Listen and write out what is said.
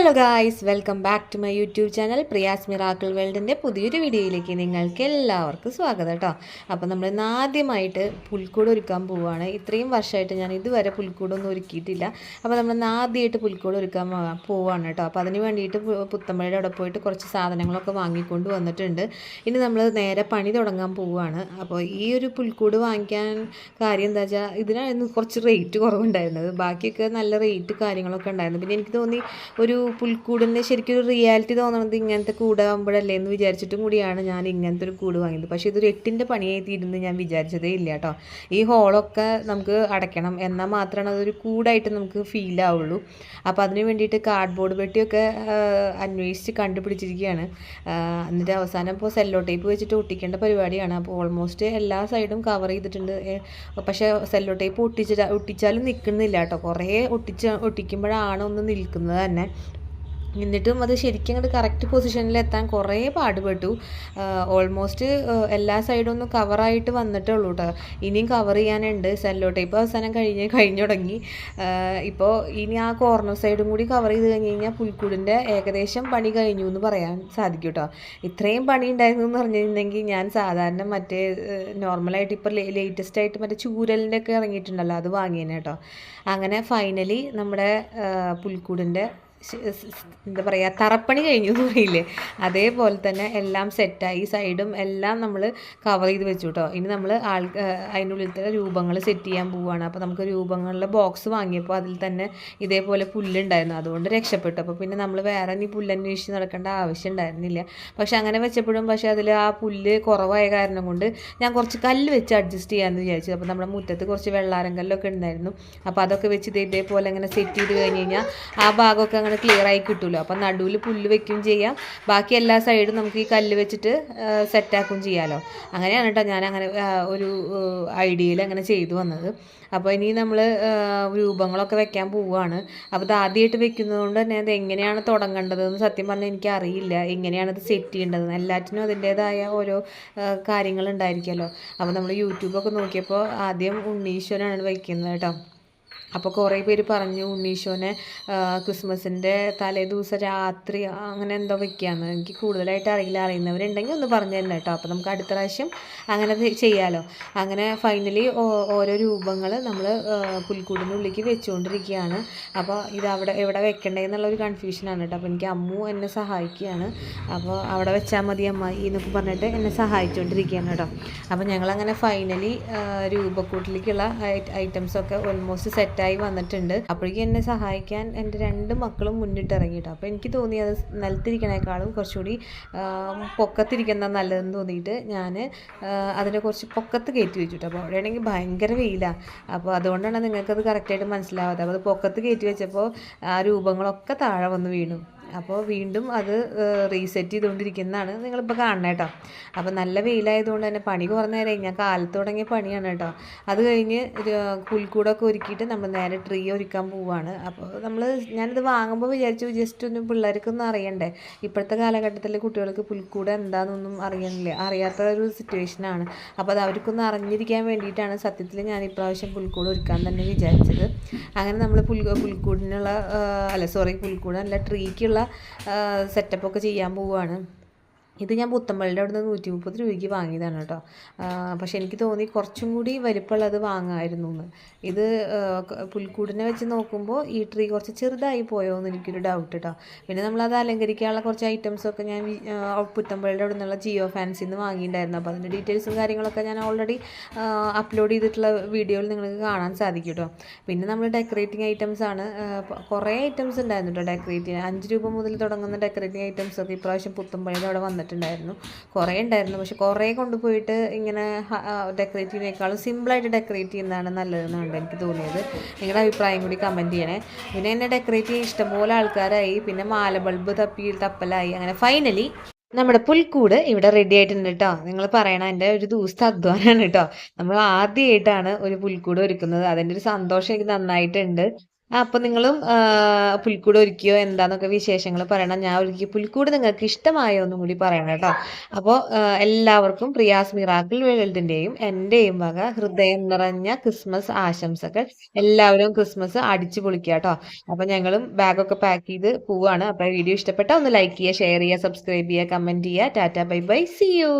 Hello guys welcome back to my YouTube channel Priya's miracle വേൾഡിന്റെ പുതിയൊരു വീഡിയോയിലേക്ക് നിങ്ങൾക്ക് എല്ലാവർക്കും സ്വാഗതം കേട്ടോ അപ്പോൾ നമ്മൾ ഇന്ന് ആദ്യമായിട്ട് പുൽക്കൂട് ഒരുക്കാൻ പോവുകയാണ് ഇത്രയും വർഷമായിട്ട് ഞാൻ ഇതുവരെ പുൽക്കൂടൊന്നും ഒരുക്കിയിട്ടില്ല. അപ്പോൾ നമ്മൾ ഇന്ന് ആദ്യമായിട്ട് പുൽക്കൂട് ഒരുക്കാൻ പോവാ- പോവുകയാണ് കേട്ടോ അപ്പോൾ അതിന് വേണ്ടിയിട്ട് പുത്തമ്പഴയുടെ അവിടെ പോയിട്ട് കുറച്ച് സാധനങ്ങളൊക്കെ വാങ്ങിക്കൊണ്ട് വന്നിട്ടുണ്ട്. ഇനി നമ്മൾ നേരെ പണി തുടങ്ങാൻ പോവുകയാണ് അപ്പോൾ ഈ ഒരു പുൽക്കൂട് വാങ്ങിക്കാൻ കാര്യം എന്താ വെച്ചാൽ ഇതിനായിരുന്നു കുറച്ച് റേറ്റ് കുറവുണ്ടായിരുന്നത്. ബാക്കിയൊക്കെ നല്ല റേറ്റ് കാര്യങ്ങളൊക്കെ ഉണ്ടായിരുന്നു. പിന്നെ എനിക്ക് തോന്നി ഒരു പുൽക്കൂടിന്റെ ശരിക്കും ഒരു റിയാലിറ്റി തോന്നണത് ഇങ്ങനത്തെ കൂടാകുമ്പോഴല്ലേ എന്ന് വിചാരിച്ചിട്ടും കൂടിയാണ് ഞാൻ ഇങ്ങനത്തെ ഒരു കൂട് വാങ്ങിയത്. പക്ഷേ ഇതൊരു എട്ടിന്റെ പണിയായി തീരുന്നു ഞാൻ വിചാരിച്ചതേ ഇല്ല കേട്ടോ. ഈ ഹോളൊക്കെ നമുക്ക് അടയ്ക്കണം എന്നാൽ മാത്രമാണ് അതൊരു കൂടായിട്ട് നമുക്ക് ഫീൽ ആവുള്ളൂ. അപ്പോൾ അതിന് വേണ്ടിയിട്ട് കാർഡ്ബോർഡ് പെട്ടിയൊക്കെ അന്വേഷിച്ച് കണ്ടുപിടിച്ചിരിക്കുകയാണ്. എന്നിട്ട് അവസാനം ഇപ്പോൾ സെല്ലോ ടേപ്പ് വെച്ചിട്ട് ഒട്ടിക്കേണ്ട പരിപാടിയാണ്. അപ്പോൾ ഓൾമോസ്റ്റ് എല്ലാ സൈഡും കവർ ചെയ്തിട്ടുണ്ട്. പക്ഷേ സെല്ലോ ടേപ്പ് ഒട്ടിച്ചിട്ട് ഒട്ടിച്ചാലും നിൽക്കുന്നില്ല കേട്ടോ. കുറേ ഒട്ടിച്ച് ഒട്ടിക്കുമ്പോഴാണ് ഒന്ന് നിൽക്കുന്നത് തന്നെ. എന്നിട്ടും അത് ശരിക്കും അങ്ങോട്ട് കറക്റ്റ് പൊസിഷനിൽ എത്താൻ കുറേ പാടുപെട്ടു. ഓൾമോസ്റ്റ് എല്ലാ സൈഡും ഒന്ന് കവറായിട്ട് വന്നിട്ടേ ഉള്ളൂ കേട്ടോ ഇനിയും കവർ ചെയ്യാനുണ്ട്. സെല്ലോ ടേപ്പ് അവസാനം കഴിഞ്ഞ് കഴിഞ്ഞു തുടങ്ങി. ഇപ്പോൾ ഇനി ആ കോർണർ സൈഡും കൂടി കവർ ചെയ്ത് കഴിഞ്ഞ് കഴിഞ്ഞാൽ പുൽക്കൂടിന്റെ ഏകദേശം പണി കഴിഞ്ഞു എന്ന് പറയാൻ സാധിക്കും കേട്ടോ ഇത്രയും പണി ഉണ്ടായിരുന്നു എന്ന് പറഞ്ഞിരുന്നെങ്കിൽ ഞാൻ സാധാരണ മറ്റേ നോർമലായിട്ട് ഇപ്പോൾ ലേറ്റസ്റ്റ് ആയിട്ട് മറ്റേ ചൂരലിന്റെ ഒക്കെ ഇറങ്ങിയിട്ടുണ്ടല്ലോ അത് വാങ്ങിയേനെ കേട്ടോ അങ്ങനെ ഫൈനലി നമ്മുടെ പുൽക്കൂടിന്റെ എന്താ പറയുക തറപ്പണി കഴിഞ്ഞു എന്ന് പറയില്ലേ അതേപോലെ തന്നെ എല്ലാം സെറ്റായി സൈഡും എല്ലാം നമ്മൾ കവർ ചെയ്ത് വെച്ചു കേട്ടോ ഇനി നമ്മൾ ആൾ അതിന്റെ ഉള്ളിലത്തെ രൂപങ്ങൾ സെറ്റ് ചെയ്യാൻ പോവുകയാണ് അപ്പോൾ നമുക്ക് രൂപങ്ങളുടെ ബോക്സ് വാങ്ങിയപ്പോൾ അതിൽ തന്നെ ഇതേപോലെ പുല്ലുണ്ടായിരുന്നു. അതുകൊണ്ട് രക്ഷപ്പെട്ടു. അപ്പോൾ പിന്നെ നമ്മൾ വേറെ ഇനി പുല്ലന്വേഷിച്ച് നടക്കേണ്ട ആവശ്യം ഉണ്ടായിരുന്നില്ല. പക്ഷെ അങ്ങനെ വെച്ചപ്പോഴും പക്ഷെ അതിൽ ആ പുല്ല് കുറവായ കാരണം കൊണ്ട് ഞാൻ കുറച്ച് കല്ല് വെച്ച് അഡ്ജസ്റ്റ് ചെയ്യാമെന്ന് വിചാരിച്ചു. അപ്പോൾ നമ്മുടെ മുറ്റത്ത് കുറച്ച് വെള്ളാരം കല്ലൊക്കെ ഉണ്ടായിരുന്നു. അപ്പോൾ അതൊക്കെ വെച്ച് ഇതേപോലെ അങ്ങനെ സെറ്റ് ചെയ്ത് കഴിഞ്ഞ് കഴിഞ്ഞാൽ ആ ഭാഗമൊക്കെ അങ്ങനെ ക്ലിയർ ആയി കിട്ടുമല്ലോ അപ്പം നടുവിൽ പുല്ല് വെക്കുകയും ചെയ്യാം. ബാക്കി എല്ലാ സൈഡും നമുക്ക് ഈ കല്ല് വെച്ചിട്ട് സെറ്റാക്കുകയും ചെയ്യാമല്ലോ അങ്ങനെയാണ് കേട്ടോ ഞാൻ അങ്ങനെ ഒരു ഐഡിയയിൽ അങ്ങനെ ചെയ്തു വന്നത്. അപ്പോൾ ഇനി നമ്മൾ രൂപങ്ങളൊക്കെ വെക്കാൻ പോവുകയാണ് അപ്പോൾ ഇത് ആദ്യമായിട്ട് വെക്കുന്നതുകൊണ്ട് തന്നെ അത് എങ്ങനെയാണ് തുടങ്ങേണ്ടതെന്ന് സത്യം പറഞ്ഞാൽ എനിക്ക് അറിയില്ല എങ്ങനെയാണ് ഇത് സെറ്റ് ചെയ്യേണ്ടത് എല്ലാറ്റിനും അതിന്റേതായ ഓരോ കാര്യങ്ങളുണ്ടായിരിക്കുമല്ലോ അപ്പോൾ നമ്മൾ യൂട്യൂബൊക്കെ നോക്കിയപ്പോൾ ആദ്യം ഉണ്ണീശ്വരനാണ് വയ്ക്കുന്നത് കേട്ടോ അപ്പോൾ കുറേ പേര് പറഞ്ഞു ഉണ്ണീശോനെ ക്രിസ്മസിന്റെ തലേ ദിവസം രാത്രി അങ്ങനെ എന്തോ വെക്കുകയാണ് എനിക്ക് കൂടുതലായിട്ട് അറിയില്ല. അറിയുന്നവരുണ്ടെങ്കിൽ ഒന്ന് പറഞ്ഞു തരണം കേട്ടോ. അപ്പോൾ നമുക്ക് അടുത്ത പ്രാവശ്യം അങ്ങനെ ചെയ്യാമല്ലോ അങ്ങനെ ഫൈനലി ഓരോ രൂപങ്ങൾ നമ്മൾ പുൽക്കൂടിനുള്ളിലേക്ക് വെച്ചുകൊണ്ടിരിക്കുകയാണ് അപ്പോൾ ഇത് അവിടെ എവിടെ വെക്കണ്ടേ എന്നുള്ളൊരു കൺഫ്യൂഷനാണ് കേട്ടോ. അപ്പോൾ എനിക്ക് അമ്മു എന്നെ സഹായിക്കുകയാണ്. അപ്പോൾ അവിടെ വെച്ചാൽ മതി അമ്മായി എന്നൊക്കെ പറഞ്ഞിട്ട് എന്നെ സഹായിച്ചുകൊണ്ടിരിക്കുകയാണ് കേട്ടോ. അപ്പോൾ ഞങ്ങളങ്ങനെ ഫൈനലി രൂപക്കൂട്ടിലേക്കുള്ള ഐറ്റംസൊക്കെ ഓൾമോസ്റ്റ് സെറ്റായി വന്നിട്ടുണ്ട്. അപ്പോഴേക്കും എന്നെ സഹായിക്കാൻ എന്റെ രണ്ട് മക്കളും മുന്നിട്ട് ഇറങ്ങിയിട്ട് അപ്പോൾ എനിക്ക് തോന്നി അത് നിലത്തിരിക്കണേക്കാളും കുറച്ചുകൂടി പൊക്കത്തിരിക്കുന്ന നല്ലതെന്ന് തോന്നിയിട്ട് ഞാൻ അതിനെ കുറച്ച് പൊക്കത്ത് കയറ്റി വെച്ചിട്ട്. അപ്പോൾ അവിടെയാണെങ്കിൽ ഭയങ്കര വെയിലാണ് അപ്പോൾ അതുകൊണ്ടാണ് നിങ്ങൾക്കത് കറക്റ്റായിട്ട് മനസ്സിലാവാതെ അപ്പോൾ അത് പൊക്കത്ത് കയറ്റി വെച്ചപ്പോൾ ആ രൂപങ്ങളൊക്കെ താഴെ വന്ന് വീണു. അപ്പോൾ വീണ്ടും അത് റീസെറ്റ് ചെയ്തുകൊണ്ടിരിക്കുന്നതാണ് നിങ്ങളിപ്പോൾ കാണണം കേട്ടോ. അപ്പോൾ നല്ല വെയിലായതുകൊണ്ട് തന്നെ പണി കുറഞ്ഞ നേരം ഞാൻ കാലത്ത് തുടങ്ങിയ പണിയാണ് കേട്ടോ. അത് കഴിഞ്ഞ് പുൽക്കൂടൊക്കെ ഒരുക്കിയിട്ട് നമ്മൾ നേരെ ട്രീ ഒരുക്കാൻ പോവുകയാണ് അപ്പോൾ നമ്മൾ ഞാനിത് വാങ്ങുമ്പോൾ വിചാരിച്ചു ജസ്റ്റ് ഒന്ന് പിള്ളേർക്കൊന്നും അറിയണ്ടേ? ഇപ്പോഴത്തെ കാലഘട്ടത്തിൽ കുട്ടികൾക്ക് പുൽക്കൂട് എന്താണെന്നൊന്നും അറിയണില്ല. അറിയാത്ത ഒരു സിറ്റുവേഷനാണ് അപ്പോൾ അത് അവർക്കൊന്ന് അറിഞ്ഞിരിക്കാൻ വേണ്ടിയിട്ടാണ് സത്യത്തിൽ ഞാൻ ഇപ്രാവശ്യം പുൽക്കൂട് ഒരുക്കാൻ തന്നെ വിചാരിച്ചത്. അങ്ങനെ നമ്മൾ പുൽ പുൽക്കൂടിനുള്ള അല്ല സോറി പുൽക്കൂടല്ല ട്രീക്കുള്ള സെറ്റപ്പൊക്കെ ചെയ്യാൻ പോവുകയാണ് ഇത് ഞാൻ പുത്തമ്പള്ളിന്റെ അവിടെ നിന്ന് നൂറ്റി മുപ്പത് രൂപയ്ക്ക് വാങ്ങിയതാണ് കേട്ടോ. പക്ഷെ എനിക്ക് തോന്നി കുറച്ചും കൂടി വലിപ്പമുള്ളത് വാങ്ങാമായിരുന്നു എന്ന് ഇത് പുൽക്കൂടിനെ വെച്ച് നോക്കുമ്പോൾ ഈ ട്രീ കുറച്ച് ചെറുതായി പോയോ എന്ന് എനിക്കൊരു ഡൗട്ട് കേട്ടോ പിന്നെ നമ്മളത് അലങ്കരിക്കാനുള്ള കുറച്ച് ഐറ്റംസൊക്കെ ഞാൻ പുത്തമ്പള്ളിയുടെ അവിടെ നിന്നുള്ള ജിയോ ഫാൻസിൽ നിന്ന് വാങ്ങിയിട്ടുണ്ടായിരുന്നു. അപ്പോൾ അതിന്റെ ഡീറ്റെയിൽസും കാര്യങ്ങളൊക്കെ ഞാൻ ഓൾറെഡി അപ്ലോഡ് ചെയ്തിട്ടുള്ള വീഡിയോയിൽ നിങ്ങൾക്ക് കാണാൻ സാധിക്കും കേട്ടോ പിന്നെ നമ്മൾ ഡെക്കറേറ്റിംഗ് ഐറ്റംസ് ആണ് കുറേ ഐറ്റംസ് ഉണ്ടായിരുന്നു കേട്ടോ ഡെക്കറേറ്റിംഗ് അഞ്ച് രൂപ മുതൽ തുടങ്ങുന്ന ഡെക്കറേറ്റിംഗ് ഐറ്റംസ് ഒക്കെ ഇപ്രാവശ്യം പുത്തമ്പള്ളിയുടെ അവിടെ വന്നിട്ടുണ്ടായിരുന്നു. കുറേ ഉണ്ടായിരുന്നു. പക്ഷെ കുറേ കൊണ്ടുപോയിട്ട് ഇങ്ങനെ ഡെക്കറേറ്റ് ചെയ്യുന്നതിനേക്കാളും സിമ്പിളായിട്ട് ഡെക്കറേറ്റ് ചെയ്യുന്നതാണ് നല്ലതെന്നാണ് എനിക്ക് തോന്നിയത്. നിങ്ങളുടെ അഭിപ്രായം കൂടി കമന്റ് ചെയ്യണേ. പിന്നെ എന്നെ ഡെക്കറേറ്റ് ചെയ്യാൻ ഇഷ്ടംപോലെ ആൾക്കാരായി. പിന്നെ മാല ബൾബ് തപ്പി തപ്പലായി. അങ്ങനെ ഫൈനലി നമ്മുടെ പുൽക്കൂട് ഇവിടെ റെഡി ആയിട്ടുണ്ട് കേട്ടോ നിങ്ങൾ പറയണ എന്റെ ഒരു ദിവസത്തെ അധ്വാനമാണ് കേട്ടോ നമ്മൾ ആദ്യമായിട്ടാണ് ഒരു പുൽക്കൂട് ഒരുക്കുന്നത്. അതിന്റെ ഒരു സന്തോഷം എനിക്ക് നന്നായിട്ടുണ്ട്. അപ്പോൾ നിങ്ങളും പുൽക്കൂട് ഒരുക്കിയോ? എന്താന്നൊക്കെ വിശേഷങ്ങൾ പറയണം. ഞാൻ ഒരുക്കിയ പുൽക്കൂട് നിങ്ങൾക്ക് ഇഷ്ടമായോ എന്നും കൂടി പറയണം കേട്ടോ. അപ്പോൾ എല്ലാവർക്കും പ്രിയാസ് മിറാക്കിൾ വേൾഡിന്റെയും എന്റെയും വക ഹൃദയം നിറഞ്ഞ ക്രിസ്മസ് ആശംസകൾ. എല്ലാവരും ക്രിസ്മസ് അടിച്ചു പൊളിക്കുക കേട്ടോ. അപ്പോൾ ഞങ്ങളും ബാഗൊക്കെ പാക്ക് ചെയ്ത് പോവാണ്. അപ്പോൾ വീഡിയോ ഇഷ്ടപ്പെട്ടാൽ ഒന്ന് ലൈക്ക് ചെയ്യുക ഷെയർ ചെയ്യുക സബ്സ്ക്രൈബ് ചെയ്യുക കമന്റ് ചെയ്യുക. Tata bye bye. See you